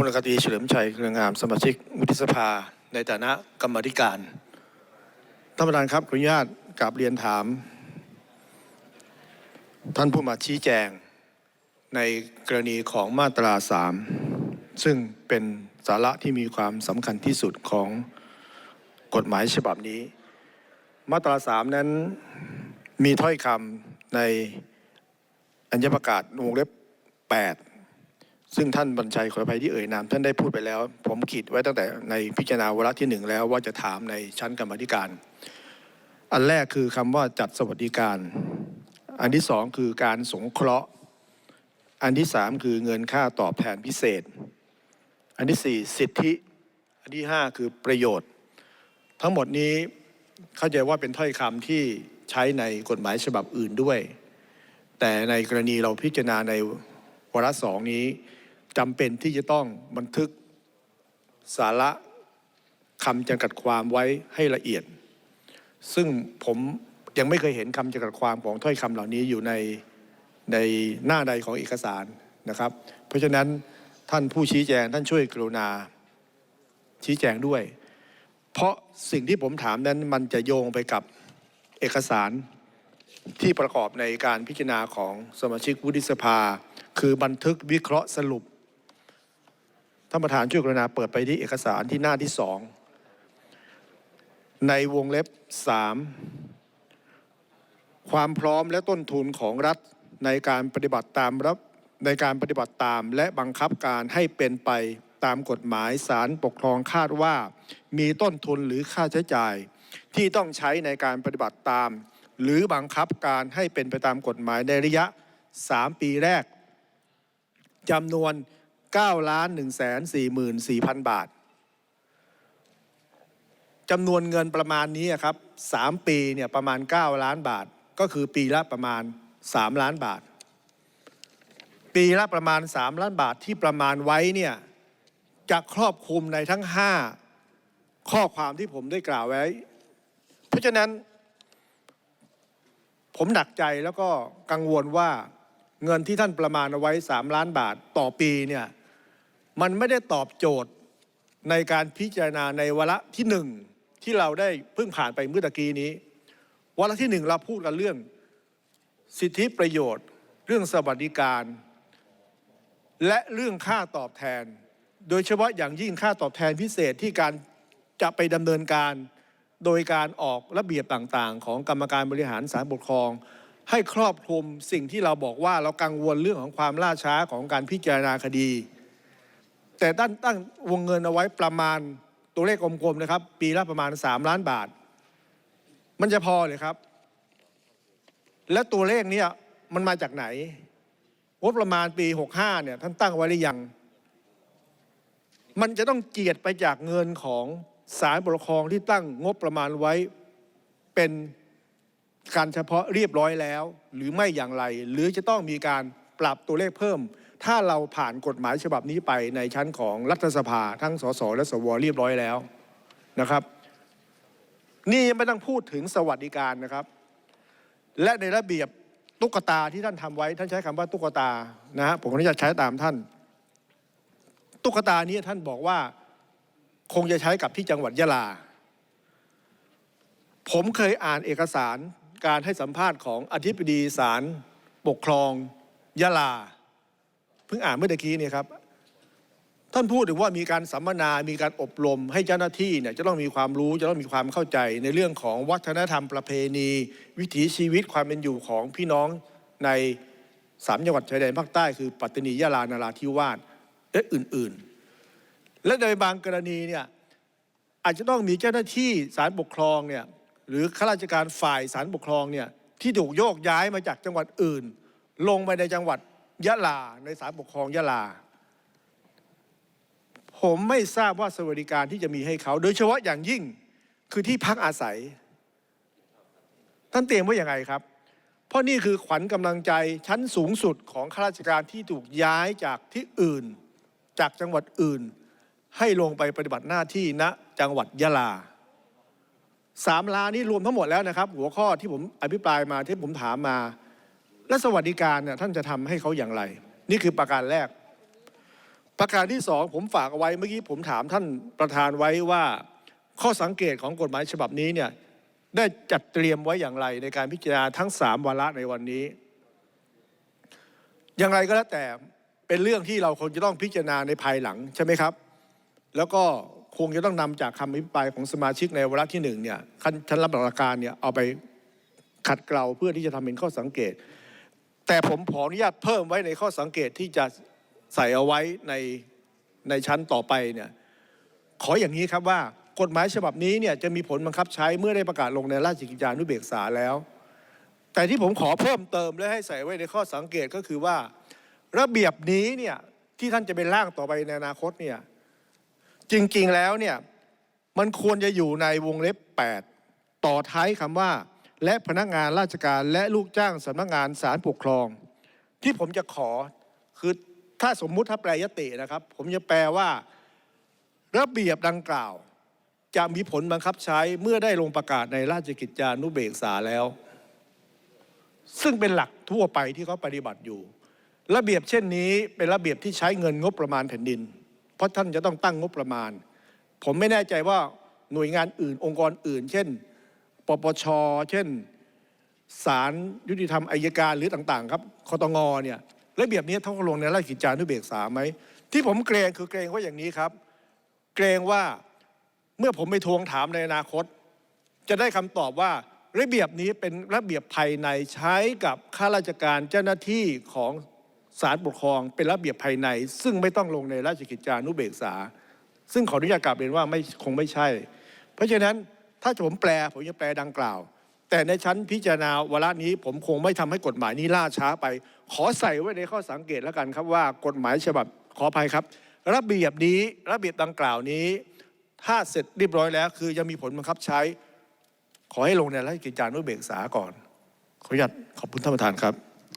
พลกตรีเฉลิมชัยเครืองามสมาชิกวุฒิสภาในฐานะกรรมธิการท่านประธานครับขออนุญาตกราบเรียนถาม ท่านผู้มาชี้แจงในกรณีของมาตราสามซึ่งเป็นสาระที่มีความสำคัญที่สุดของกฎหมายฉบับนี้ มาตราสามนั้นมีถ้อยคำในอัญญประกาศวงเล็บ8 ซึ่งท่านบรรชัยขออภัยที่เอ่ยนามท่านได้พูดไปแล้ว ผมขีดไว้ตั้งแต่ในพิจารณาวาระที่หนึ่งแล้วว่าจะถามในชั้นกรรมธิการ อันแรกคือคำว่าจัดสวัสดิการ อันที่สองคือการสงเคราะห์ อันที่สามคือเงินค่าตอบแทนพิเศษ อันที่สี่สิทธิ อันที่ห้าคือประโยชน์ ทั้งหมดนี้เข้าใจว่าเป็นถ้อยคำที่ใช้ในกฎหมายฉบับอื่นด้วย แต่ในกรณีเราพิจารณาในวาระสองนี้ จำเป็นที่จะต้องบันทึกสาระคำจำกัดความไว้ให้ละเอียด ซึ่งผมยังไม่เคยเห็นคำจำกัดความของถ้อยคำเหล่านี้อยู่ในในหน้าใดของเอกสารนะครับ เพราะฉะนั้นท่านผู้ชี้แจงท่านช่วยกรุณาชี้แจงด้วย เพราะสิ่งที่ผมถามนั้นมันจะโยงไปกับเอกสารที่ประกอบในการพิจารณาของสมาชิกวุฒิสภา คือบันทึกวิเคราะห์สรุป ท่านประธานช่วยกรุณาเปิดไปที่เอกสารที่หน้าที่สองในวงเล็บ3ความพร้อมและต้นทุนของรัฐในการปฏิบัติตามรับในการปฏิบัติตามและบังคับการให้เป็นไปตามกฎหมายศาลปกครองคาดว่า มีต้นทุนหรือค่าใช้จ่าย ที่ต้องใช้ในการปฏิบัติตาม หรือบังคับการให้เป็นไปตามกฎหมายในระยะ 3 ปีแรกจำนวน 9ล้าน1 4 4 0 0 0 บาทจำนวนเงินประมาณนี้ครับสามปีเนี่ยประมาณ 9 ล้านบาท ก็คือปีละประมาณ 3 ล้านบาท ปีละประมาณ 3 ล้านบาทที่ประมาณไว้เนี่ยจะครอบคลุมในทั้ง 5 ข้อความที่ผมได้กล่าวไว้ เพราะฉะนั้น ผมหนักใจแล้วก็กังวลว่าเงินที่ท่านประมาณเอาไว้ 3 ล้านบาทต่อปีเนี่ย มันไม่ได้ตอบโจทย์ในการพิจารณาในวาระที่หนึ่งที่เราได้เพิ่งผ่านไปเมื่อตะกี้นี้วาระที่หนึ่งเราพูดกันเรื่อง สิทธิประโยชน์ เรื่องสวัสดิการ และเรื่องค่าตอบแทน โดยเฉพาะอย่างยิ่งค่าตอบแทนพิเศษที่การจะไปดำเนินการ โดยการออกระเบียบต่างๆ ของกรรมการบริหารศาลปกครอง ให้ครอบคลุมสิ่งที่เราบอกว่าเรากังวลเรื่องของความล่าช้าของการพิจารณาคดี แต่ตั้งตั้งวงเงินเอาไว้ประมาณตัวเลขกลมๆนะครับ ปีละประมาณ 3 ล้านบาท มันจะพอเลยครับ และตัวเลขนี้มันมาจากไหนงบประมาณปี 65เนี่ยท่านตั้งไว้หรือยัง มันจะต้องเจียดไปจากเงินของศาลปกครองที่ตั้งงบประมาณไว้เป็นการเฉพาะเรียบร้อยแล้ว หรือไม่อย่างไร หรือจะต้องมีการปรับตัวเลขเพิ่ม ถ้าเราผ่านกฎหมายฉบับนี้ไปในชั้นของรัฐสภาทั้งสสและสวเรียบร้อยแล้วนะครับ นี่ยังไม่ต้องพูดถึงสวัสดิการนะครับ และในระเบียบตุ๊กตาที่ท่านทำไว้ ท่านใช้คำว่าตุ๊กตานะฮะผมขออนุญาตใช้ตามท่าน ตุ๊กตานี้ท่านบอกว่าคงจะใช้กับที่จังหวัดยะลา ผมเคยอ่านเอกสารการให้สัมภาษณ์ของอธิบดีศาลปกครองยะลา เพิ่งอ่านเมื่อตะกี้เนี่ยครับท่านพูดถึงว่ามีการสัมมนา มีการอบรม ให้เจ้าหน้าที่เนี่ยจะต้องมีความรู้ จะต้องมีความเข้าใจในเรื่องของวัฒนธรรมประเพณี วิถีชีวิตความเป็นอยู่ของพี่น้องในสามจังหวัดชายแดนภาคใต้คือปัตตานียะลานาราธิวาสและอื่นๆ และในบางกรณีเนี่ยอาจจะต้องมีเจ้าหน้าที่ศาลปกครองเนี่ยหรือข้าราชการฝ่ายศาลปกครองเนี่ยที่ถูกโยกย้ายมาจากจังหวัดอื่น ลงไปในจังหวัด ยะลาในศาลปกครองยะลา ผมไม่ทราบว่าสวัสดิการที่จะมีให้เขา โดยเฉพาะอย่างยิ่งคือที่พักอาศัย ท่านเตรียมไว้อย่างไงครับ เพราะนี่คือขวัญกำลังใจชั้นสูงสุดของข้าราชการที่ถูกย้ายจากที่อื่น จากจังหวัดอื่น ให้ลงไปปฏิบัติหน้าที่ณจังหวัดยะลาสามล้านนี่รวมทั้งหมดแล้วนะครับ หัวข้อที่ผมอภิปรายมาที่ผมถามมา และสวัสดิการเนี่ยท่านจะทำให้เขาอย่างไร นี่คือประการแรก ประการที่สองผมฝากเอาไว้เมื่อกี้ผมถามท่านประธานไว้ว่า ข้อสังเกตของกฎหมายฉบับนี้เนี่ยได้จัดเตรียมไว้อย่างไรในการพิจารณาทั้งสามวาระในวันนี้ อย่างไรก็แล้วแต่เป็นเรื่องที่เราคงจะต้องพิจารณาในภายหลังใช่ไหมครับ แล้วก็คงจะต้องนำจากคำอภิปรายของสมาชิกในวาระที่หนึ่งเนี่ยขั้นชั้นรับหลักการเนี่ยเอาไปขัดเกลาเพื่อที่จะทำเป็นข้อสังเกต แต่ผมขออนุญาตเพิ่มไว้ในข้อสังเกตที่จะใส่เอาไว้ในในชั้นต่อไปเนี่ยขออย่างนี้ครับว่ากฎหมายฉบับนี้เนี่ยจะมีผลบังคับใช้เมื่อได้ประกาศลงในราชกิจจานุเบกษาแล้ว แต่ที่ผมขอเพิ่มเติมและให้ใส่ไว้ในข้อสังเกตก็คือว่า ระเบียบนี้เนี่ยที่ท่านจะเป็นร่างต่อไปในอนาคตเนี่ยจริงๆแล้วเนี่ยมันควรจะอยู่ในวงเล็บ 8 ต่อท้ายคำว่า และพนักงานราชการและลูกจ้างสำนักงานศาลปกครอง ที่ผมจะขอคือถ้าสมมุติถ้าแปลยตินะครับ ผมจะแปลว่า ระเบียบดังกล่าว จะมีผลบังคับใช้เมื่อได้ลงประกาศในราชกิจจานุเบกษาแล้ว ซึ่งเป็นหลักทั่วไปที่เขาปฏิบัติอยู่ ระเบียบเช่นนี้เป็นระเบียบที่ใช้เงินงบประมาณแผ่นดิน เพราะท่านจะต้องตั้งงบประมาณ ผมไม่แน่ใจว่าหน่วยงานอื่นองค์กรอื่น เช่น ปปช เช่นศาลยุติธรรมอายการหรือต่าง ๆ ครับคอตงเนี่ยระเบียบนี้ต้องลงในราชกิจจานุเบกษาไหมที่ผมเกรงคือเกรงว่าอย่างนี้ครับ เกรงว่าเมื่อผมไปทวงถามในอนาคต จะได้คำตอบว่าระเบียบนี้เป็นระเบียบภายในใช้กับข้าราชการเจ้าหน้าที่ของศาลปกครองเป็นระเบียบภายใน ซึ่งไม่ต้องลงในราชกิจจานุเบกษา ซึ่งขออนุญาตกลับเรียนว่าไม่คงไม่ใช่ เพราะฉะนั้น ถ้าผมแปลผมจะแปลดังกล่าว แต่ในชั้นพิจารณาวาระนี้ ผมคงไม่ทำให้กฎหมายนี้ล่าช้าไป ขอใส่ไว้ในข้อสังเกตแล้วกันครับว่ากฎหมายฉบับขออภัยครับ ระเบียบนี้ระเบียบดังกล่าวนี้ ถ้าเสร็จเรียบร้อยแล้ว คือยังมีผลบังคับใช้ ขอให้ลงในราชกิจจานุเบกษาก่อน ขออนุญาตขอบคุณท่านประธานครับ